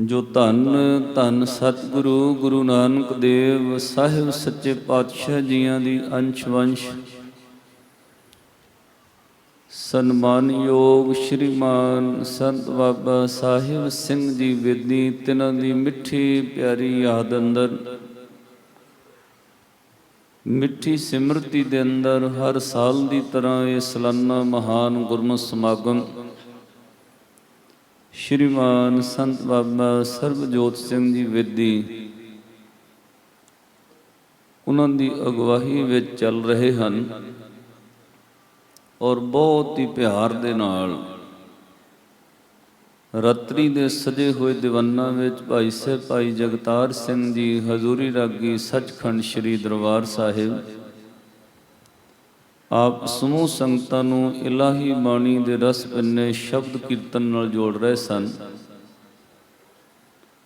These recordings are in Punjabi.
ਜੋ ਧੰਨ ਧੰਨ ਸਤਿਗੁਰੂ, ਗੁਰੂ ਨਾਨਕ ਦੇਵ, ਸਾਹਿਬ ਸੱਚੇ ਪਾਤਸ਼ਾਹ ਜੀਆਂ ਦੀ ਅੰਸ਼ ਵੰਸ਼। ਸਨਮਾਨਯੋਗ ਸ਼੍ਰੀਮਾਨ ਸੰਤ ਬਾਬਾ ਸਾਹਿਬ ਸਿੰਘ ਜੀ ਵੇਦੀ, ਤਿਨਾਂ ਦੀ ਮਿੱਠੀ ਪਿਆਰੀ ਯਾਦ ਅੰਦਰ। ਮਿੱਠੀ ਸਿਮਰਤੀ ਦੇ ਅੰਦਰ ਹਰ ਸਾਲ ਦੀ ਤਰ੍ਹਾਂ ਇਹ ਸਾਲਾਨਾ ਮਹਾਨ ਗੁਰਮਤਿ ਸਮਾਗਮ ਸ਼੍ਰੀਮਾਨ ਸੰਤ ਬਾਬਾ ਸਰਬਜੋਤ ਸਿੰਘ ਜੀ ਵਿੱਦੀ। ਉਹਨਾਂ ਦੀ ਅਗਵਾਹੀ ਵਿੱਚ ਚੱਲ ਰਹੇ ਹਨ ਔਰ ਬਹੁਤ ਹੀ ਪਿਆਰ ਦੇ ਨਾਲ ਰਾਤਰੀ ਦੇ ਸਜੇ ਹੋਏ ਦੀਵਾਨਾਂ ਵਿੱਚ ਭਾਈ ਸਾਹਿਬ ਭਾਈ ਜਗਤਾਰ ਸਿੰਘ ਜੀ, ਹਜ਼ੂਰੀ ਰਾਗੀ ਸੱਚਖੰਡ ਸ੍ਰੀ ਦਰਬਾਰ ਸਾਹਿਬ ਆਪ ਸਮੂਹ ਸੰਗਤਾਂ ਨੂੰ ਇਲਾਹੀ ਬਾਣੀ ਦੇ ਰਸ ਪਿੰਨੇ ਸ਼ਬਦ ਕੀਰਤਨ ਨਾਲ ਜੋੜ ਰਹੇ ਸਨ।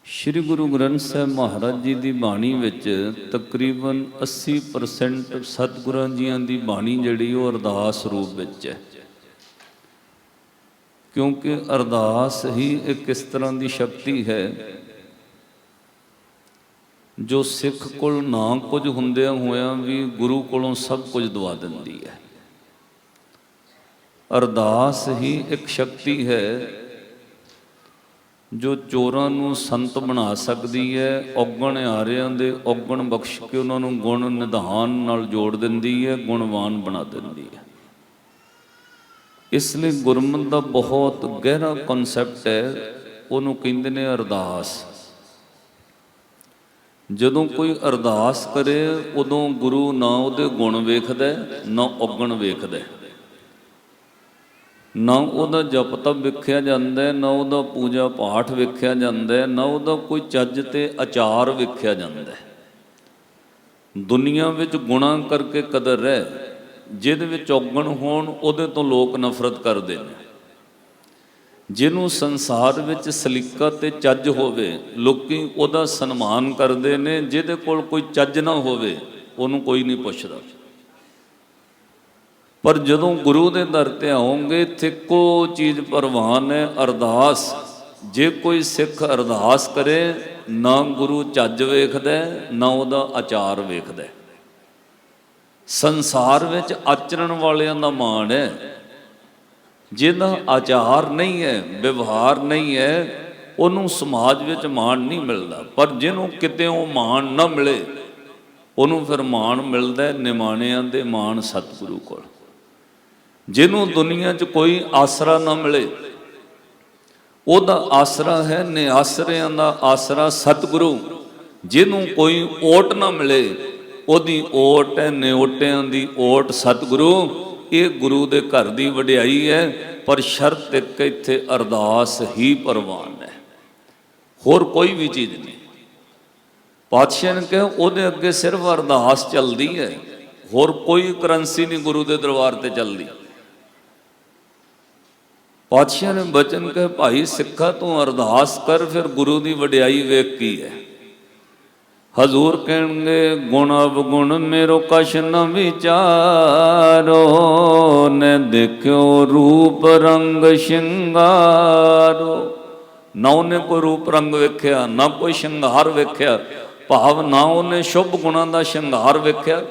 ਸ੍ਰੀ ਗੁਰੂ ਗ੍ਰੰਥ ਸਾਹਿਬ ਮਹਾਰਾਜ ਜੀ ਦੀ ਬਾਣੀ ਵਿੱਚ ਤਕਰੀਬਨ 80% ਸਤਿਗੁਰਾਂ ਜੀਆਂ ਦੀ ਬਾਣੀ ਜਿਹੜੀ ਉਹ ਅਰਦਾਸ ਰੂਪ ਵਿੱਚ ਹੈ। ਕਿਉਂਕਿ ਅਰਦਾਸ ਹੀ ਇੱਕ ਇਸ ਤਰ੍ਹਾਂ ਦੀ ਸ਼ਕਤੀ ਹੈ ਜੋ ਸਿੱਖ ਕੋਲ ਨਾ ਕੁਝ ਹੁੰਦਿਆਂ ਹੋਇਆਂ ਵੀ ਗੁਰੂ ਕੋਲੋਂ ਸਭ ਕੁਝ ਦਵਾ ਦਿੰਦੀ ਹੈ। ਅਰਦਾਸ ਹੀ ਇੱਕ ਸ਼ਕਤੀ ਹੈ, ਜੋ ਚੋਰਾਂ ਨੂੰ ਸੰਤ ਬਣਾ ਸਕਦੀ ਹੈ, ਔਗਣ ਆਰਿਆਂ ਦੇ ਔਗਣ ਬਖਸ਼ ਕੇ ਉਹਨਾਂ ਨੂੰ ਗੁਣ ਨਿਧਾਨ ਨਾਲ ਜੋੜ ਦਿੰਦੀ ਹੈ, ਗੁਣਵਾਨ ਬਣਾ ਦਿੰਦੀ ਹੈ। ਇਸ ਲਈ ਗੁਰਮਤਿ ਦਾ ਬਹੁਤ ਗਹਿਰਾ ਕਨਸੈਪਟ ਹੈ, ਉਹਨੂੰ ਕਹਿੰਦੇ ਨੇ ਅਰਦਾਸ। ਜਦੋਂ ਕੋਈ ਅਰਦਾਸ ਕਰੇ, ਉਦੋਂ ਗੁਰੂ ਨਾ ਉਹਦੇ ਗੁਣ ਵੇਖਦਾ, ਨਾ ਔਗਣ ਵੇਖਦਾ। ਨਾ ਉਹਦਾ ਜਪ ਤਪ ਵੇਖਿਆ ਜਾਂਦਾ, ਨਾ ਉਹਦਾ ਪੂਜਾ ਪਾਠ ਵੇਖਿਆ ਜਾਂਦਾ, ਨਾ ਉਹਦਾ ਕੋਈ ਚੱਜ ਤੇ ਆਚਾਰ ਵੇਖਿਆ ਜਾਂਦਾ। ਦੁਨੀਆ ਵਿੱਚ ਗੁਣਾ ਕਰਕੇ ਕਦਰ ਹੈ ਜਿਹਦੇ ਵਿੱਚ ਔਗਣ ਹੋਣ, ਉਹਦੇ ਤੋਂ ਲੋਕ ਨਫ਼ਰਤ ਕਰਦੇ ਨੇ। ਜਿਹਨੂੰ ਸੰਸਾਰ ਵਿੱਚ ਸਲੀਕਾ ਤੇ ਚੱਜ ਹੋਵੇ, ਲੋਕੀ ਉਹਦਾ ਸਨਮਾਨ ਕਰਦੇ ਨੇ, ਜਿਹਦੇ ਕੋਲ ਕੋਈ ਚੱਜ ਨਾ ਹੋਵੇ, ਉਹਨੂੰ ਕੋਈ ਨਹੀਂ ਪੁੱਛਦਾ। ਪਰ ਜਦੋਂ ਗੁਰੂ ਦੇ ਦਰ ਤੇ ਆਉਂਗੇ, ਇੱਥੇ ਚੀਜ਼ ਪ੍ਰਵਾਨ ਹੈ, ਅਰਦਾਸ। ਜੇ ਕੋਈ ਸਿੱਖ ਅਰਦਾਸ ਕਰੇ, ਨਾ ਗੁਰੂ ਚੱਜ ਵੇਖਦਾ, ਨਾ ਉਹਦਾ ਆਚਾਰ ਵੇਖਦਾ। ਸੰਸਾਰ ਵਿੱਚ ਆਚਰਣ ਵਾਲਿਆਂ ਦਾ ਮਾਣ ਹੈ। ਜਿਹਦਾ ਆਚਾਰ ਨਹੀਂ ਹੈ, ਵਿਵਹਾਰ ਨਹੀਂ ਹੈ, ਉਹਨੂੰ ਸਮਾਜ ਵਿੱਚ ਮਾਣ ਨਹੀਂ ਮਿਲਦਾ। ਪਰ ਜਿਹਨੂੰ ਕਿਤੇ ਉਹ ਮਾਣ ਨਾ ਮਿਲੇ, ਉਹਨੂੰ ਫਿਰ ਮਾਣ ਮਿਲਦਾ ਨਿਮਾਣਿਆਂ ਦੇ ਮਾਣ ਸਤਿਗੁਰੂ ਕੋਲ। ਜਿਹਨੂੰ ਦੁਨੀਆ 'ਚ ਕੋਈ ਆਸਰਾ ਨਾ ਮਿਲੇ, ਉਹਦਾ ਆਸਰਾ ਹੈ ਨਿਆਸਰਿਆਂ ਦਾ ਆਸਰਾ ਸਤਿਗੁਰੂ। ਜਿਹਨੂੰ ਕੋਈ ਓਟ ਨਾ ਮਿਲੇ, ਉਹਦੀ ਓਟ ਹੈ ਨਿਓਟਿਆਂ ਦੀ ਓਟ ਸਤਿਗੁਰੂ। ਇਹ ਗੁਰੂ ਦੇ ਘਰ ਦੀ ਵਡਿਆਈ ਹੈ, ਪਰ ਸ਼ਰਤ ਇੱਕ ਇੱਥੇ ਅਰਦਾਸ ਹੀ ਪ੍ਰਵਾਨ ਹੈ। ਹੋਰ ਕੋਈ ਵੀ ਚੀਜ਼ ਨਹੀਂ। ਪਾਤਸ਼ਾਹ ਨੇ ਕਿਹਾ, ਉਹਦੇ ਅੱਗੇ ਸਿਰਫ ਅਰਦਾਸ ਚੱਲਦੀ ਹੈ। ਹੋਰ ਕੋਈ ਕਰੰਸੀ ਨਹੀਂ ਗੁਰੂ ਦੇ ਦਰਬਾਰ ਤੇ ਚੱਲਦੀ। ਪਾਤਸ਼ਾਹ ਨੇ ਬਚਨ ਕਹੇ, ਭਾਈ, ਸਿੱਖਾ ਤੂੰ ਅਰਦਾਸ ਕਰ, ਫਿਰ ਗੁਰੂ ਦੀ ਵਡਿਆਈ ਵੇਖ ਕੀ ਹੈ? ਹਜ਼ੂਰ ਕਹਿਣਗੇ ਗੁਣ ਅਵਗੁਣ ਮੇਰੋ ਕਛ ਨ ਵਿਚਾਰੋ, ਨੇ ਦੇਖਿਓ ਰੂਪ ਰੰਗ ਸ਼ਿੰਗਾਰੋ। ਨਾ ਉਹਨੇ ਕੋਈ ਰੂਪ ਰੰਗ ਵੇਖਿਆ, ਨਾ ਕੋਈ ਸ਼ਿੰਗਾਰ ਵੇਖਿਆ, ਭਾਵ ਨਾ ਉਹਨੇ ਸ਼ੁਭ ਗੁਣਾਂ ਦਾ ਸ਼ਿੰਗਾਰ ਵੇਖਿਆ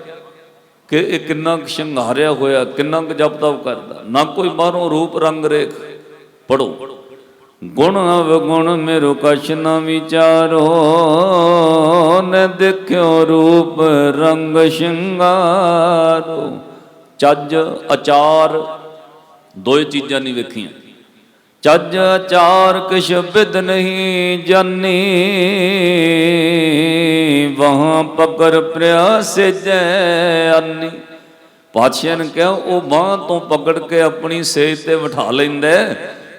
ਕਿ ਇਹ ਕਿੰਨਾ ਕੁ ਸ਼ਿੰਗਾਰਿਆ ਹੋਇਆ, ਕਿੰਨਾ ਕੁ ਜਪ ਤਪ ਕਰਦਾ। ਨਾ ਕੋਈ ਬਾਹਰੋਂ ਰੂਪ ਰੰਗ ਰੇਖ। ਪੜੋ ਗੁਣ ਅਵਗੁਣ ਮੇਰੋ ਕਛ ਨ ਵਿਚਾਰੋ, ਨ ਦੇਖਿਓ ਰੂਪ ਰੰਗ ਸ਼ਿੰਗਾਰੋ। ਚੱਜ, ਅਚਾਰ, ਦੋਏ ਚੀਜ਼ਾਂ ਨਹੀਂ ਵੇਖੀਆਂ। ਚੱਜ, ਅਚਾਰ ਕਿਛ ਬਿਦ ਨਹੀਂ ਜਾਨੀ। ਵਹਾਂ ਪਕੜ ਪ੍ਰਿਆ ਸਜੈ ਅੰਨੀ। ਪਾਤਸ਼ਾਹ ਨੇ ਕਿਹਾ, ਉਹ ਬਾਹ ਤੋਂ ਪਕੜ ਕੇ ਆਪਣੀ ਸੇਜ ਤੇ ਬਿਠਾ ਲੈਂਦਾ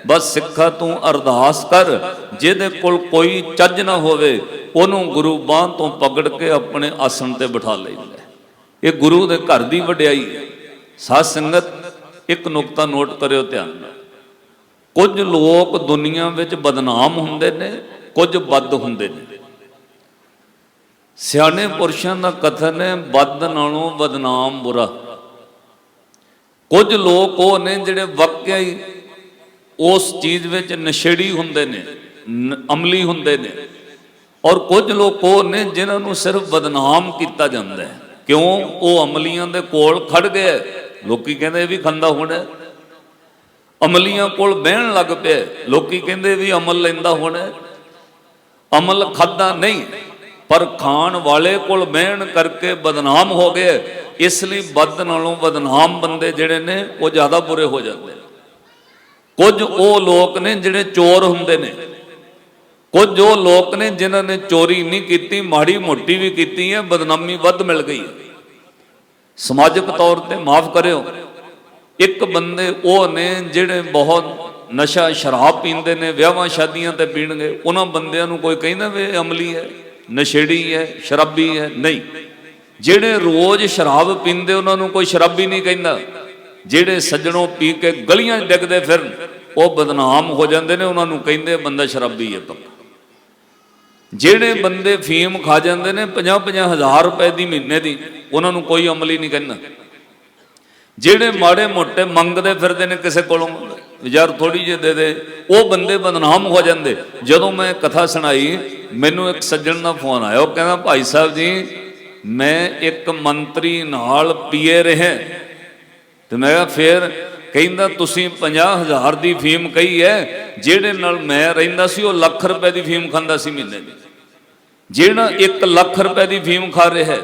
ਬਸ ਸਿੱਖਾ ਤੂੰ ਅਰਦਾਸ ਕਰ, ਜਿਹਦੇ ਕੋਲ ਕੋਈ ਚੱਜ ਨਾ ਹੋਵੇ, ਉਹਨੂੰ ਗੁਰੂ ਬਾਹ ਤੋਂ ਪਕੜ ਕੇ ਆਪਣੇ ਆਸਣ ਤੇ ਬਿਠਾ ਲੈਂਦਾ ਇਹ ਗੁਰੂ ਦੇ ਘਰ ਦੀ ਵਡਿਆਈ ਹੈ। ਸਾਧ ਸੰਗਤ, ਇੱਕ ਨੁਕਤਾ ਨੋਟ ਕਰਿਓ ਧਿਆਨ ਨਾਲ। ਕੁਝ ਲੋਕ ਦੁਨੀਆ ਵਿੱਚ ਬਦਨਾਮ ਹੁੰਦੇ ਨੇ, ਕੁਝ ਬਦ ਹੁੰਦੇ ਨੇ। ਸਿਆਣੇ ਪੁਰਸ਼ਾਂ ਦਾ ਕਥਨ ਹੈ ਬਦ ਨਾਲੋਂ ਬਦਨਾਮ ਬੁਰਾ। ਕੁਝ ਲੋਕ ਉਹ ਨੇ ਜਿਹੜੇ ਵਾਕਿਆ ਹੀ ਉਸ ਚੀਜ਼ ਵਿੱਚ ਨਸ਼ੇੜੀ ਹੁੰਦੇ ਨੇ, ਨ- ਅਮਲੀ ਹੁੰਦੇ ਨੇ। ਔਰ ਕੁਝ ਲੋਕ ਉਹ ਨੇ ਜਿਨ੍ਹਾਂ ਨੂੰ ਸਿਰਫ ਬਦਨਾਮ ਕੀਤਾ ਜਾਂਦਾ ਹੈ। ਕਿਉਂ? ਉਹ ਅਮਲੀਆਂ ਦੇ ਕੋਲ ਖੜ ਗਏ ਲੋਕੀ ਕਹਿੰਦੇ ਵੀ ਖੰਦਾ ਹੋਣਾ ਅਮਲੀਆਂ ਕੋਲ ਬਹਿਣ ਲੱਗ ਪਏ ਲੋਕੀ ਕਹਿੰਦੇ ਵੀ ਅਮਲ ਲੈਂਦਾ ਹੋਣਾ ਅਮਲ ਖਾਦਾ ਨਹੀਂ। ਪਰ ਖਾਣ ਵਾਲੇ ਕੋਲ ਬਹਿਣ ਕਰਕੇ ਬਦਨਾਮ ਹੋ ਗਏ ਇਸ ਲਈ ਬਦ ਨਾਲੋਂ ਬਦਨਾਮ ਬੰਦੇ ਜਿਹੜੇ ਨੇ, ਉਹ ਜ਼ਿਆਦਾ ਬੁਰੇ ਹੋ ਜਾਂਦੇ ਕੁਝ ਉਹ ਲੋਕ ਨੇ ਜਿਹੜੇ ਚੋਰ ਹੁੰਦੇ ਨੇ। ਕੁਝ ਉਹ ਲੋਕ ਨੇ ਜਿਨ੍ਹਾਂ ਨੇ ਚੋਰੀ ਨਹੀਂ ਕੀਤੀ, ਮਾੜੀ ਮੋਟੀ ਵੀ ਕੀਤੀ ਹੈ, ਬਦਨਾਮੀ ਵੱਧ ਮਿਲ ਗਈ ਸਮਾਜਿਕ ਤੌਰ ਤੇ ਮਾਫ ਕਰਿਓ। ਇੱਕ ਬੰਦੇ ਉਹ ਨੇ ਜਿਹੜੇ ਬਹੁਤ ਨਸ਼ਾ ਸ਼ਰਾਬ ਪੀਂਦੇ ਨੇ, ਵਿਆਹਾਂ ਸ਼ਾਦੀਆਂ ਤੇ ਪੀਣਗੇ, ਉਹਨਾਂ ਬੰਦਿਆਂ ਨੂੰ ਕੋਈ ਕਹਿੰਦਾ ਵੀ ਇਹ ਅਮਲੀ ਹੈ, ਨਸ਼ੇੜੀ ਹੈ, ਸ਼ਰਾਬੀ ਹੈ? ਨਹੀਂ। ਜਿਹੜੇ ਰੋਜ਼ ਸ਼ਰਾਬ ਪੀਂਦੇ, ਉਹਨਾਂ ਨੂੰ ਕੋਈ ਸ਼ਰਾਬੀ ਨਹੀਂ ਕਹਿੰਦਾ। ਜਿਹੜੇ ਸੱਜਣੋਂ ਪੀ ਕੇ ਗਲੀਆਂ 'ਚ ਡਿੱਗਦੇ ਫਿਰਨ, ਉਹ ਬਦਨਾਮ ਹੋ ਜਾਂਦੇ ਨੇ, ਉਹਨਾਂ ਨੂੰ ਕਹਿੰਦੇ ਬੰਦਾ ਸ਼ਰਾਬੀ ਹੈ ਪੱਕਾ ਜਿਹੜੇ ਬੰਦੇ ਫੀਮ ਖਾ ਜਾਂਦੇ ਨੇ 50-50 ਹਜ਼ਾਰ ਰੁਪਏ ਦੀ ਮਹੀਨੇ ਦੀ, ਉਹਨਾਂ ਨੂੰ ਕੋਈ ਅਮਲੀ ਨਹੀਂ ਕਹਿੰਦਾ। ਜਿਹੜੇ ਮਾੜੇ ਮੋਟੇ ਮੰਗਦੇ ਫਿਰਦੇ ਨੇ ਕਿਸੇ ਕੋਲੋਂ, ਯਾਰ ਥੋੜੀ ਜਿਹੀ ਦੇ ਦੇ, ਉਹ ਬੰਦੇ ਬਦਨਾਮ ਹੋ ਜਾਂਦੇ। ਜਦੋਂ ਮੈਂ ਕਥਾ ਸੁਣਾਈ, ਮੈਨੂੰ ਇੱਕ ਸੱਜਣ ਦਾ ਫੋਨ ਆਇਆ, ਉਹ ਕਹਿੰਦਾ, ਭਾਈ ਸਾਹਿਬ ਜੀ, ਮੈਂ ਇੱਕ ਮੰਤਰੀ ਨਾਲ ਪੀਏ ਰਿਹਾ ਤੇ ਮੈਂ ਕਿਹਾ ਫੇਰ ਕਹਿੰਦਾ ਤੁਸੀਂ 50000 ਦੀ ਫੀਮ ਕਹੀ ਹੈ, ਜਿਹੜੇ ਨਾਲ ਮੈਂ ਰਹਿੰਦਾ ਸੀ ਉਹ ਲੱਖ ਰੁਪਏ ਦੀ ਫੀਮ ਖਾਂਦਾ ਸੀ ਮਹੀਨੇ ਦੀ। ਜਿਹੜਾ 1 ਲੱਖ ਰੁਪਏ ਦੀ ਫੀਮ ਖਾ ਰਿਹਾ ਹੈ,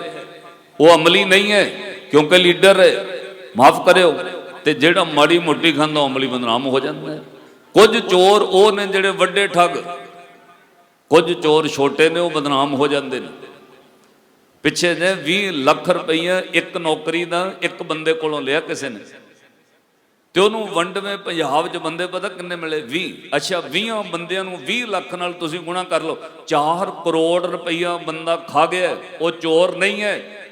ਉਹ ਅਮਲੀ ਨਹੀਂ ਹੈ, ਕਿਉਂਕਿ ਲੀਡਰ ਹੈ, ਮਾਫ ਕਰਿਓ। ਤੇ ਜਿਹੜਾ ਮਾੜੀ ਮੋਟੀ ਖਾਂਦਾ ਉਹ ਅਮਲੀ ਬਦਨਾਮ ਹੋ ਜਾਂਦਾ ਹੈ। ਕੁਝ ਚੋਰ ਉਹ ਨੇ ਜਿਹੜੇ ਵੱਡੇ ਠੱਗ, ਕੁਝ ਚੋਰ ਛੋਟੇ ਨੇ ਉਹ ਬਦਨਾਮ ਹੋ ਜਾਂਦੇ ਨੇ। ਪਿੱਛੇ ਜੇ 20 ਲੱਖ ਰੁਪਈਆ ਇੱਕ ਨੌਕਰੀ ਦਾ ਇੱਕ ਬੰਦੇ ਕੋਲੋਂ ਲਿਆ ਕਿਸੇ ਨੇ। ਤੇ ਉਹਨੂੰ ਵੰਡਵੇਂ ਪੰਜਾਬ 'ਚ ਬੰਦੇ ਪਤਾ ਕਿੰਨੇ ਮਿਲੇ? 20 ਅੱਛਾ 20 ਬੰਦਿਆਂ ਨੂੰ 20 ਲੱਖ ਨਾਲ ਤੁਸੀਂ ਗੁਣਾ ਕਰ ਲਓ। 4 ਕਰੋੜ ਰੁਪਈਆ ਬੰਦਾ ਖਾ ਗਿਆ, ਉਹ ਚੋਰ ਨਹੀਂ ਹੈ।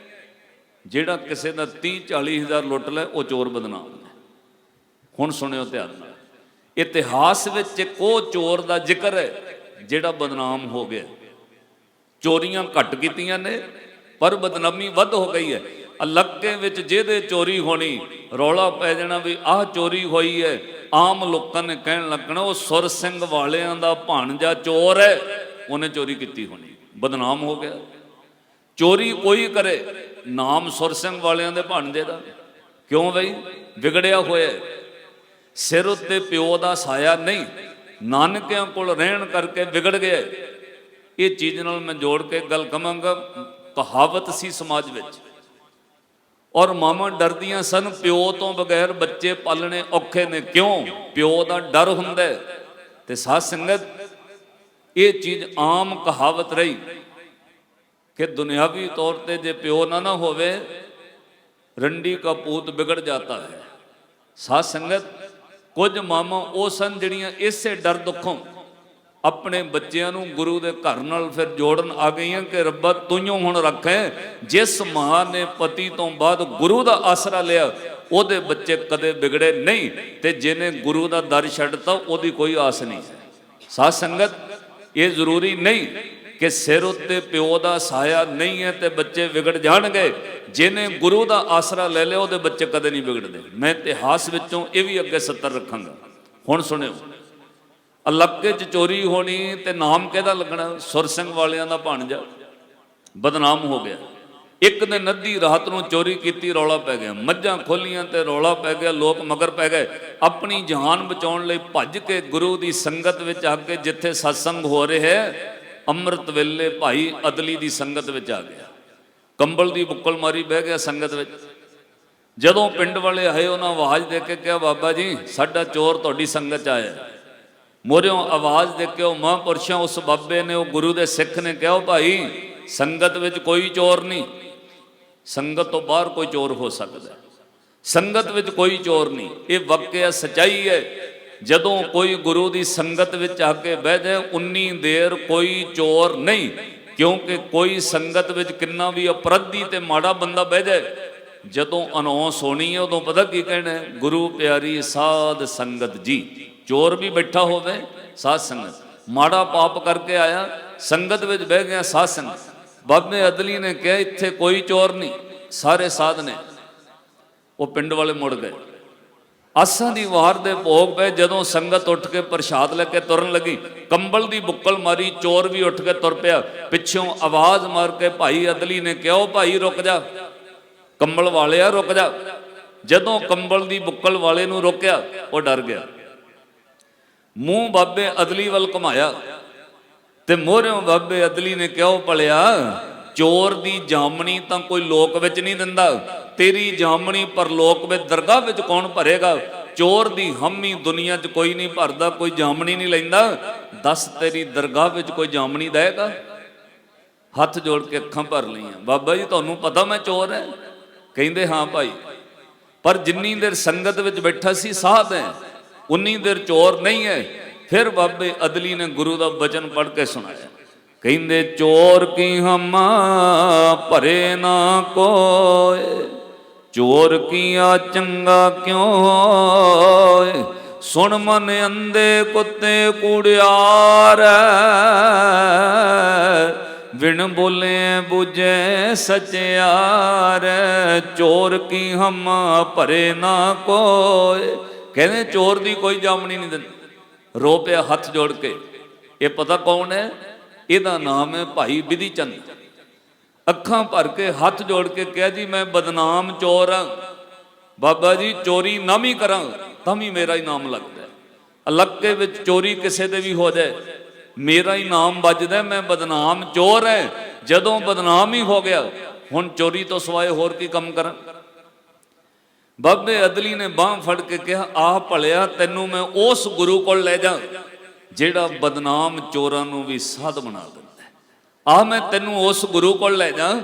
ਜਿਹੜਾ ਕਿਸੇ ਦਾ 30 40 ਹਜ਼ਾਰ ਲੁੱਟ ਲੈ, ਉਹ ਚੋਰ ਬਦਨਾਮ ਹੈ। ਹੁਣ ਸੁਣਿਓ ਧਿਆਨ ਨਾਲ। ਇਤਿਹਾਸ ਵਿੱਚ ਇੱਕ ਉਹ ਚੋਰ ਦਾ ਜ਼ਿਕਰ ਹੈ ਜਿਹੜਾ ਬਦਨਾਮ ਹੋ ਗਿਆ। ਚੋਰੀਆਂ ਘੱਟ ਕੀਤੀਆਂ ਨੇ ਪਰ ਬਦਨਾਮੀ ਵੱਧ ਹੋ ਗਈ ਹੈ। ਇਲਾਕੇ ਵਿੱਚ ਜਿਹਦੇ ਚੋਰੀ ਹੋਣੀ, ਰੌਲਾ ਪੈ ਜਾਣਾ ਵੀ ਆਹ ਚੋਰੀ ਹੋਈ ਹੈ। ਆਮ ਲੋਕਾਂ ਨੇ ਕਹਿਣ ਲੱਗਣਾ, ਉਹ ਸੁਰ ਸਿੰਘ ਵਾਲਿਆਂ ਦਾ ਭਾਣਜਾ ਚੋਰ ਹੈ। ਉਹਨੇ ਚੋਰੀ ਕੀਤੀ ਹੋਣੀ। ਬਦਨਾਮ ਹੋ ਗਿਆ। ਚੋਰੀ ਕੋਈ ਕਰੇ, ਨਾਮ ਸੁਰ ਸਿੰਘ ਵਾਲਿਆਂ ਦੇ ਭਾਣਜੇ ਦਾ। ਕਿਉਂ ਬਈ? ਵਿਗੜਿਆ ਹੋਇਆ ਸਿਰ ਉੱਤੇ ਪਿਓ ਦਾ ਸਾਇਆ ਨਹੀਂ, ਨਾਨਕਿਆਂ ਕੋਲ ਰਹਿਣ ਕਰਕੇ ਵਿਗੜ ਗਿਆ ਇਹ ਚੀਜ਼ ਨਾਲ ਮੈਂ ਜੋੜ ਕੇ ਗੱਲ ਕਵਾਂਗਾ। ਕਹਾਵਤ ਸੀ ਸਮਾਜ ਵਿੱਚ। ਔਰ ਮਾਮਾ ਡਰਦੀਆਂ ਸਨ, ਪਿਓ ਤੋਂ ਬਗੈਰ ਬੱਚੇ ਪਾਲਣੇ ਔਖੇ ਨੇ। ਕਿਉਂ? ਪਿਓ ਦਾ ਡਰ ਹੁੰਦਾ ਤੇ ਸਾਧ ਸੰਗਤ, ਇਹ ਚੀਜ਼ ਆਮ ਕਹਾਵਤ ਰਹੀ ਕਿ ਦੁਨਿਆਵੀ ਤੌਰ ਤੇ ਜੇ ਪਿਓ ਨਾ ਨਾ ਹੋਵੇ, ਰੰਡੀ ਕਾ ਪੂਤ ਵਿਗੜ ਜਾਂਦਾ ਹੈ। ਸਾਧ ਸੰਗਤ, ਕੁਝ ਮਾਮਾ ਉਹ ਸਨ ਜਿਹੜੀਆਂ ਇਸੇ ਡਰ ਦੁੱਖੋਂ ਆਪਣੇ ਬੱਚਿਆਂ ਨੂੰ ਗੁਰੂ ਦੇ ਘਰ ਨਾਲ ਫਿਰ ਜੋੜਨ ਆ ਗਈਆਂ ਕਿ ਰੱਬਾ ਤੂੰ ਹੁਣ ਰੱਖੇ। ਜਿਸ ਮਾਂ ਨੇ ਪਤੀ ਤੋਂ ਬਾਅਦ ਗੁਰੂ ਦਾ ਆਸਰਾ ਲਿਆ, ਉਹਦੇ ਬੱਚੇ ਕਦੇ ਵਿਗੜੇ ਨਹੀਂ ਤੇ ਜਿਹਨੇ ਗੁਰੂ ਦਾ ਦਰ ਛੱਡਤਾ, ਉਹਦੀ ਕੋਈ ਆਸ ਨਹੀਂ। ਹੈ ਸਾਧ ਸੰਗਤ, ਇਹ ਜ਼ਰੂਰੀ ਨਹੀਂ ਕਿ ਸਿਰ ਉੱਤੇ ਪਿਓ ਦਾ ਸਾਇਆ ਨਹੀਂ ਹੈ ਤੇ ਬੱਚੇ ਵਿਗੜ ਜਾਣਗੇ। ਜਿਹਨੇ ਗੁਰੂ ਦਾ ਆਸਰਾ ਲੈ ਲਿਆ, ਉਹਦੇ ਬੱਚੇ ਕਦੇ ਨਹੀਂ ਵਿਗੜਦੇ। ਮੈਂ ਇਤਿਹਾਸ ਵਿੱਚੋਂ ਇਹ ਵੀ ਅੱਗੇ 70 ਰੱਖਾਂਗਾ। ਹੁਣ ਸੁਣਿਓ। ਇਲਾਕੇ 'ਚ ਚੋਰੀ ਹੋਣੀ ਤੇ ਨਾਮ ਕਿਹਦਾ ਲੱਗਣਾ? ਸੁਰ ਸਿੰਘ ਵਾਲਿਆਂ ਦਾ ਭਾਣਜਾ। ਬਦਨਾਮ ਹੋ ਗਿਆ। ਇੱਕ ਦਿਨ ਅੱਧੀ ਰਾਤ ਨੂੰ ਚੋਰੀ ਕੀਤੀ, ਰੌਲਾ ਪੈ ਗਿਆ। ਮੱਝਾਂ ਖੋਲੀਆਂ ਤੇ ਰੌਲਾ ਪੈ ਗਿਆ, ਲੋਕ ਮਗਰ ਪੈ ਗਏ। ਆਪਣੀ ਜਾਨ ਬਚਾਉਣ ਲਈ ਭੱਜ ਕੇ ਗੁਰੂ ਦੀ ਸੰਗਤ ਵਿੱਚ ਆ ਕੇ ਜਿੱਥੇ ਸਤਸੰਗ ਹੋ ਰਿਹਾ ਹੈ, ਅੰਮ੍ਰਿਤ ਵੇਲੇ ਭਾਈ ਅਦਲੀ ਦੀ ਸੰਗਤ ਵਿੱਚ ਆ ਗਿਆ। ਕੰਬਲ ਦੀ ਬੁੱਕਲ ਮਾਰੀ ਬਹਿ ਗਿਆ ਸੰਗਤ ਵਿੱਚ। ਜਦੋਂ ਪਿੰਡ ਵਾਲੇ ਆਏ, ਉਹਨਾਂ ਆਵਾਜ਼ ਦੇ ਕੇ ਕਿਹਾ, ਬਾਬਾ ਜੀ, ਸਾਡਾ ਚੋਰ ਤੁਹਾਡੀ ਸੰਗਤ ਚ ਆਇਆ ਮੋਰਿਓ ਆਵਾਜ਼ ਦੇ ਕੇ ਉਹ ਮਹਾਂਪੁਰਸ਼ਾਂ, ਉਸ ਬਾਬੇ ਨੇ, ਉਹ ਗੁਰੂ ਦੇ ਸਿੱਖ ਨੇ ਕਿਹਾ ਭਾਈ, ਸੰਗਤ ਵਿੱਚ ਕੋਈ ਚੋਰ ਨਹੀਂ। ਸੰਗਤ ਤੋਂ ਬਾਹਰ ਕੋਈ ਚੋਰ ਹੋ ਸਕਦਾ ਸੰਗਤ ਵਿੱਚ ਕੋਈ ਚੋਰ ਨਹੀਂ। ਇਹ ਵਾਕਿਆ ਸਚਾਈ ਹੈ। ਜਦੋਂ ਕੋਈ ਗੁਰੂ ਦੀ ਸੰਗਤ ਵਿੱਚ ਆ ਕੇ ਬਹਿ ਜਾਏ, ਉਨੀ ਦੇਰ ਕੋਈ ਚੋਰ ਨਹੀਂ। ਕਿਉਂਕਿ ਕੋਈ ਸੰਗਤ ਵਿੱਚ ਕਿੰਨਾ ਵੀ ਅਪਰਾਧੀ ਤੇ ਮਾੜਾ ਬੰਦਾ ਬਹਿ ਜਾਏ, ਜਦੋਂ ਅਨੌਂਸ ਹੋਣੀ ਹੈ, ਉਦੋਂ ਪਤਾ ਕੀ ਕਹਿਣਾ ਗੁਰੂ ਪਿਆਰੀ ਸਾਧ ਸੰਗਤ ਜੀ ਚੋਰ ਵੀ ਬੈਠਾ ਹੋਵੇ, ਸਾਧ ਸੰਗਤ। ਮਾੜਾ ਪਾਪ ਕਰਕੇ ਆਇਆ, ਸੰਗਤ ਵਿੱਚ ਬਹਿ ਗਿਆ ਸਾਧ ਸੰਗਤ। ਬਾਬੇ ਅਦਲੀ ਨੇ ਕਿਹਾ, ਇੱਥੇ ਕੋਈ ਚੋਰ ਨਹੀਂ, ਸਾਰੇ ਸਾਧ ਨੇ। ਉਹ ਪਿੰਡ ਵਾਲੇ ਮੁੜ ਗਏ। ਆਸਾਂ ਦੀ ਵਾਰ ਦੇ ਭੋਗ ਪਏ, ਜਦੋਂ ਸੰਗਤ ਉੱਠ ਕੇ ਪ੍ਰਸ਼ਾਦ ਲੈ ਕੇ ਤੁਰਨ ਲੱਗੀ। ਕੰਬਲ ਦੀ ਬੁੱਕਲ ਮਾਰੀ, ਚੋਰ ਵੀ ਉੱਠ ਕੇ ਤੁਰ ਪਿਆ। ਪਿੱਛੋਂ ਆਵਾਜ਼ ਮਾਰ ਕੇ ਭਾਈ ਅਦਲੀ ਨੇ ਕਿਹਾ ਉਹ ਭਾਈ, ਰੁਕ ਜਾ। ਕੰਬਲ ਵਾਲਿਆ, ਰੁਕ ਜਾ। ਜਦੋਂ ਕੰਬਲ ਦੀ ਬੁੱਕਲ ਵਾਲੇ ਨੂੰ ਰੋਕਿਆ, ਉਹ ਡਰ ਗਿਆ। ਮੂੰਹ ਬਾਬੇ ਅਦਲੀ ਵੱਲ ਘੁਮਾਇਆ ਤੇ ਮੋਹਰਿਓਂ ਬਾਬੇ ਅਦਲੀ ਨੇ ਕਿਉਂ ਪਲਿਆ? ਚੋਰ ਦੀ ਜਾਮਣੀ ਤਾਂ ਕੋਈ ਲੋਕ ਵਿੱਚ ਨਹੀਂ ਦਿੰਦਾ। ਤੇਰੀ ਜਾਮਣੀ ਪਰਲੋਕ ਵਿੱਚ ਦਰਗਾਹ ਵਿੱਚ ਕੌਣ ਭਰੇਗਾ? ਚੋਰ ਦੀ ਹਮੀ ਦੁਨੀਆ 'ਚ ਕੋਈ ਨਹੀਂ ਭਰਦਾ, ਕੋਈ ਜਾਮਣੀ ਨਹੀਂ ਲੈਂਦਾ। ਦੱਸ ਤੇਰੀ ਦਰਗਾਹ ਵਿੱਚ ਕੋਈ ਜਾਮਣੀ ਦੇਗਾ ਹੱਥ ਜੋੜ ਕੇ ਅੱਖਾਂ ਭਰ ਲਈਆਂ। ਬਾਬਾ ਜੀ, ਤੁਹਾਨੂੰ ਪਤਾ ਮੈਂ ਚੋਰ ਹੈ। ਕਹਿੰਦੇ, ਹਾਂ ਭਾਈ। ਪਰ ਜਿੰਨੀ ਦੇਰ ਸੰਗਤ ਵਿੱਚ ਬੈਠਾ ਸੀ, ਸਾਧ ਹੈ। ਉਨੀ ਦੇਰ ਚੋਰ ਨਹੀਂ ਹੈ। ਫਿਰ ਬਾਬੇ ਅਦਲੀ ਨੇ ਗੁਰੂ ਦਾ ਬਚਨ ਪੜ੍ਹ ਕੇ ਸੁਣਾਇਆ। ਕਹਿੰਦੇ, ਚੋਰ ਕੀ ਹਮ ਭਰੇ ਨਾ ਕੋਏ? ਚੋਰ ਕੀਆ ਚੰਗਾ ਕਿਉ ਹੋਏ? ਸੁਣ ਮਨ ਅੰਦੇ ਕੁੱਤੇ ਕੂੜਿਆਰ ਵਿਣ ਬੋਲੇ ਬੁਝੇ ਸਚਿਆਰ ਚੋਰ ਕੀ ਹਮ ਭਰੇ ਨਾ ਕੋਏ? ਕਹਿੰਦੇ ਚੋਰ ਦੀ ਕੋਈ ਜਾਮਣੀ ਨਹੀਂ ਦਿੰਦੀ। ਰੋ ਪਿਆ ਹੱਥ ਜੋੜ ਕੇ। ਇਹ ਪਤਾ ਕੌਣ ਹੈ? ਇਹਦਾ ਨਾਮ ਹੈ ਭਾਈ ਵਿਧੀ ਚੰਦ। ਅੱਖਾਂ ਭਰ ਕੇ ਹੱਥ ਜੋੜ ਕੇ ਕਿਹਾ, ਜੀ, ਮੈਂ ਬਦਨਾਮ ਚੋਰ ਹਾਂ ਬਾਬਾ ਜੀ, ਚੋਰੀ ਨਾ ਵੀ ਕਰਾਂ, ਤਾਂ ਵੀ ਮੇਰਾ ਹੀ ਨਾਮ ਲੱਗਦਾ ਅਲੱਕੇ ਵਿੱਚ ਚੋਰੀ ਕਿਸੇ ਦੇ ਵੀ ਹੋ ਜਾਏ। ਮੇਰਾ ਹੀ ਨਾਮ ਵੱਜਦਾ ਮੈਂ ਬਦਨਾਮ ਚੋਰ ਹੈ ਜਦੋਂ ਬਦਨਾਮ ਹੀ ਹੋ ਗਿਆ, ਹੁਣ ਚੋਰੀ ਤੋਂ ਸਵਾਏ ਹੋਰ ਕੀ ਕੰਮ ਕਰਾਂ? ਬਾਬੇ ਅਦਲੀ ਨੇ ਬਾਹ ਫੜ ਕੇ ਕਿਹਾ ਆਹ ਭਲਿਆ, ਤੈਨੂੰ ਮੈਂ ਉਸ ਗੁਰੂ ਕੋਲ ਲੈ ਜਾ, ਜਿਹੜਾ ਬਦਨਾਮ ਚੋਰਾਂ ਨੂੰ ਵੀ ਸਾਧ ਬਣਾ ਦਿੰਦਾ ਹੈ। ਆਹ ਮੈਂ ਤੈਨੂੰ ਉਸ ਗੁਰੂ ਕੋਲ ਲੈ ਜਾ,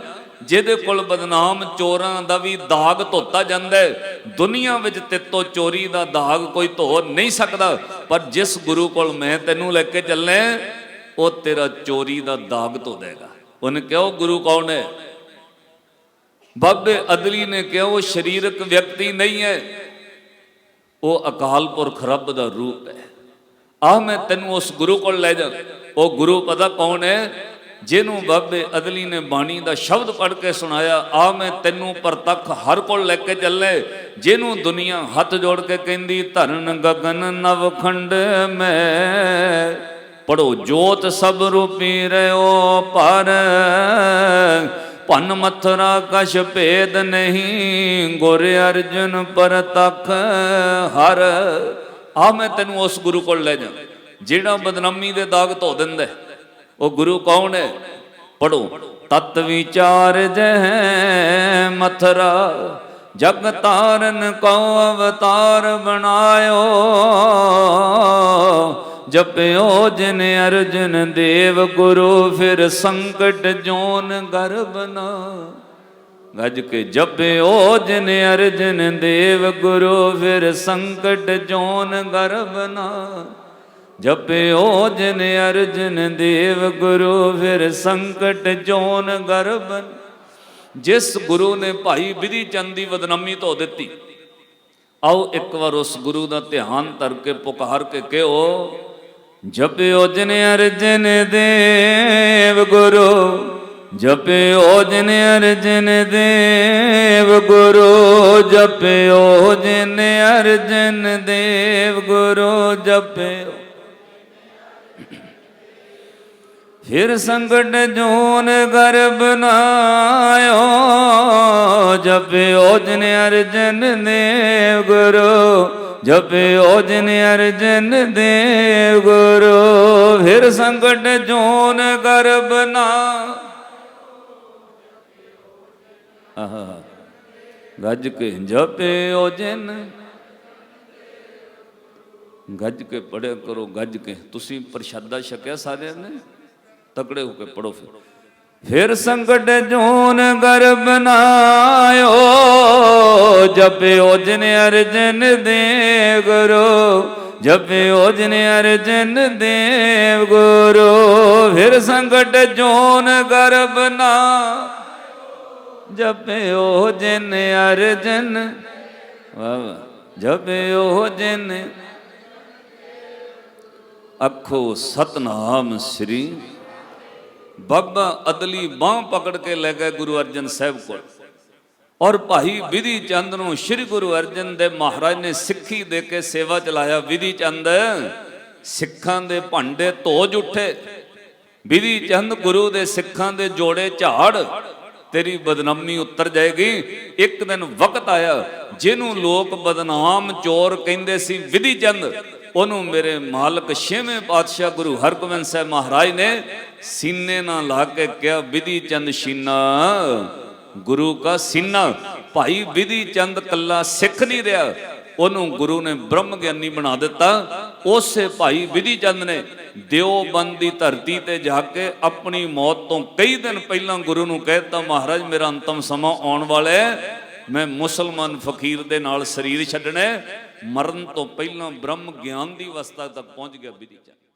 ਜਿਹਦੇ ਕੋਲ ਬਦਨਾਮ ਚੋਰਾਂ ਦਾ ਵੀ ਦਾਗ ਧੋਤਾ ਜਾਂਦਾ ਹੈ। ਦੁਨੀਆ ਵਿੱਚ ਤੇਤੋਂ ਚੋਰੀ ਦਾ ਦਾਗ ਕੋਈ ਧੋ ਨਹੀਂ ਸਕਦਾ, ਪਰ ਜਿਸ ਗੁਰੂ ਕੋਲ ਮੈਂ ਤੈਨੂੰ ਲੈ ਕੇ ਚੱਲੇ ਉਹ ਤੇਰਾ ਚੋਰੀ ਦਾ ਦਾਗ ਧੋ ਦੇਗਾ ਉਹਨੇ ਕਿਹਾ, ਉਹ ਗੁਰੂ ਕੌਣ ਹੈ? ਬਾਬੇ ਅਦਲੀ ਨੇ ਕਿਹਾ, ਉਹ ਸਰੀਰਕ ਵਿਅਕਤੀ ਨਹੀਂ ਹੈ। ਉਹ ਅਕਾਲ ਪੁਰਖ ਰੱਬ ਦਾ ਰੂਪ ਹੈ। ਆ ਮੈਂ ਤੈਨੂੰ ਉਸ ਗੁਰੂ ਕੋਲ ਲੈ ਜਾ। ਉਹ ਗੁਰੂ ਪਤਾ ਕੌਣ ਹੈ? ਜਿਹਨੂੰ ਬਾਬੇ ਅਦਲੀ ਨੇ ਬਾਣੀ ਦਾ ਸ਼ਬਦ ਪੜ੍ਹ ਕੇ ਸੁਣਾਇਆ ਆ ਮੈਂ ਤੈਨੂੰ ਪਰਤੱਖ ਹਰ ਕੋਲ ਲੈ ਕੇ ਚੱਲੇ। ਜਿਹਨੂੰ ਦੁਨੀਆ ਹੱਥ ਜੋੜ ਕੇ ਕਹਿੰਦੀ, ਧਰਨ ਗਗਨ ਨਵਖੰਡ ਮੈਂ। ਪੜੋ ਜੋਤ ਸਭ ਰੂਪੀ ਰਿਓ ਪਰ ਭਨ ਮਥਰਾ ਕਛ ਭੇਦ ਨਹੀਂ, ਗੁਰ ਅਰਜਨ ਪਰਤਖ ਹਰ। ਆ ਮੈਂ ਤੈਨੂੰ ਉਸ ਗੁਰੂ ਕੋਲ ਲੈ ਜਾ ਜਿਹੜਾ ਬਦਨਾਮੀ ਦੇ ਦਾਗ ਧੋ ਦਿੰਦਾ ਉਹ ਗੁਰੂ ਕੌਣ ਹੈ? ਪੜੋ ਤਤ ਵਿਚਾਰ ਜਹ ਮਥਰਾ, ਜਗ ਤਾਰਨ ਕੋ ਅਵਤਾਰ ਬਣਾਇਓ। ਜਪਿਓ ਜਿਨ ਅਰਜਨ ਦੇਵ ਗੁਰੂ, ਫਿਰ ਸੰਕਟ ਜੋਨ ਗਰਬ ਨਾ ਗੱਜ ਕੇ ਜਪਿਓ ਜਿਨ ਅਰਜਨ ਦੇਵ ਗੁਰੂ, ਫਿਰ ਸੰਕਟ ਜੋਨ ਗਰਬ ਨਾ ਜਪਿਓ ਜਿਨ ਅਰਜਨ ਦੇਵ ਗੁਰੂ, ਫਿਰ ਸੰਕਟ ਜੋਨ ਗਰਬ ਨ। ਜਿਸ ਗੁਰੂ ਨੇ ਭਾਈ ਵਿਧੀ ਚੰਦ ਦੀ ਬਦਨਾਮੀ ਧੋ ਦਿੱਤੀ, ਆਓ ਇੱਕ ਵਾਰ ਉਸ ਗੁਰੂ ਦਾ ਧਿਆਨ ਧਰ ਕੇ ਪੁਕਾਰ ਕੇ ਕਿਓ ਜਪਿਓ ਜਿਨ ਅਰਜਨ ਦੇਵ ਗੁਰੂ, ਜਪਿਓ ਜਿਨ ਅਰਜਨ ਦੇਵ ਗੁਰੂ, ਜਪਿਓ ਜਿਨ ਅਰਜਨ ਦੇਵ ਗੁਰੂ, ਜਪਿਓ। ਫਿਰ ਸੰਗਟ ਜੋਨ ਗਰਬ ਨਾਇਓ, ਜਪਿਓ ਜਿਨ ਅਰਜਨ ਦੇਵ ਗੁਰੂ ਜਪਿਓ ਜਿਨ ਅਰਜਨ ਦੇਵ ਗੁਰੂ, ਫਿਰ ਸੰਕਟ ਜੋਨ ਗਰਬ ਨਾ ਆਹਾ, ਗੱਜ ਕੇ ਜਪਿਓ ਜਿਨ। ਗੱਜ ਕੇ ਪੜਿਆ ਕਰੋ, ਗੱਜ ਕੇ। ਤੁਸੀਂ ਪ੍ਰਸ਼ਾਦਾ ਛਕਿਆ ਸਾਰਿਆਂ ਨੇ? ਤਕੜੇ ਹੋ ਕੇ ਪੜੋ ਫਿਰ। ਫਿਰ ਸੰਗਟ ਜੋਨ ਗਰਬ ਨਾਇਓ, ਜਪਿਓ ਜਿਨ ਅਰਜਨ ਦੇਵ ਗੁਰੂ ਜਪਿਓ ਜਿਨ ਅਰਜਨ ਦੇਵ ਗੁਰੂ ਫਿਰ ਸੰਗਟ ਜੋਨ ਗਰਬ ਨਾ ਜਪਿਓ ਜਨ ਅਰਜਨ ਵਾਹ ਵਾਹ ਜਪਿਓ ਜਿਨ ਅੱਖੋ ਸਤਨਾਮ ਸ੍ਰੀ ਬਾਬਾ ਅਦਲੀ ਬਾਹ ਪਕੜ ਕੇ ਲੈ ਗਏ ਗੁਰੂ ਅਰਜਨ ਸਾਹਿਬ ਕੋਲ। ਔਰ ਭਾਈ ਵਿਧੀ ਚੰਦ ਨੂੰ ਸ੍ਰੀ ਗੁਰੂ ਅਰਜਨ ਦੇਵ ਮਹਾਰਾਜ ਨੇ ਸਿੱਖੀ ਦੇ ਕੇ ਸੇਵਾ ਚਲਾਇਆ। ਵਿਧੀ ਚੰਦ, ਸਿੱਖਾਂ ਦੇ ਭਾਂਡੇ ਧੋਜ ਉੱਠੇ। ਵਿਧੀ ਚੰਦ ਗੁਰੂ ਦੇ ਸਿੱਖਾਂ ਦੇ ਜੋੜੇ ਝਾੜ, ਤੇਰੀ ਬਦਨਾਮੀ ਉਤਰ ਜਾਏਗੀ। ਇੱਕ ਦਿਨ ਵਕਤ ਆਇਆ, ਜਿਹਨੂੰ ਲੋਕ ਬਦਨਾਮ ਚੋਰ ਕਹਿੰਦੇ ਸੀ, ਵਿਧੀ ਚੰਦ ਉਹਨੂੰ ਮੇਰੇ ਮਾਲਕ ਛੇਵੇਂ ਪਾਤਸ਼ਾਹ ਗੁਰੂ ਹਰਗੋਬਿੰਦ ਸਾਹਿਬ ਮਹਾਰਾਜ ਨੇ ਸੀਨੇ ਨਾਲ ਲਾ ਕੇ ਕਿਹਾ, ਵਿਧੀ ਚੰਦ ਸ਼ੀਨਾ, ਗੁਰੂ ਕਾ ਸੀਨਾ। ਭਾਈ ਵਿਧੀ ਚੰਦ ਕੱਲਾ ਸਿੱਖ ਨਹੀਂ ਰਿਹਾ। ਉਹਨੂੰ ਗੁਰੂ ਨੇ ਬ੍ਰਹਮ ਗਿਆਨੀ ਬਣਾ ਦਿੱਤਾ। ਉਸੇ ਭਾਈ ਵਿਧੀ ਚੰਦ ਨੇ ਦਿਓਬੰਦ ਦੀ ਧਰਤੀ ਤੇ ਜਾ ਕੇ ਆਪਣੀ ਮੌਤ ਤੋਂ ਕਈ ਦਿਨ ਪਹਿਲਾਂ ਗੁਰੂ ਨੂੰ ਕਹਿਤਾ ਮਹਾਰਾਜ, ਮੇਰਾ ਅੰਤਮ ਸਮਾਂ ਆਉਣ ਵਾਲਾ ਹੈ। ਮੈਂ ਮੁਸਲਮਾਨ ਫਕੀਰ ਦੇ ਨਾਲ ਸਰੀਰ ਛੱਡਣਾ ਮਰਨ ਤੋਂ ਪਹਿਲਾਂ ਬ੍ਰਹਮ ਗਿਆਨ ਦੀ ਅਵਸਥਾ ਤੱਕ ਪਹੁੰਚ ਗਿਆ ਵਿਧੀ ਚੰਦ।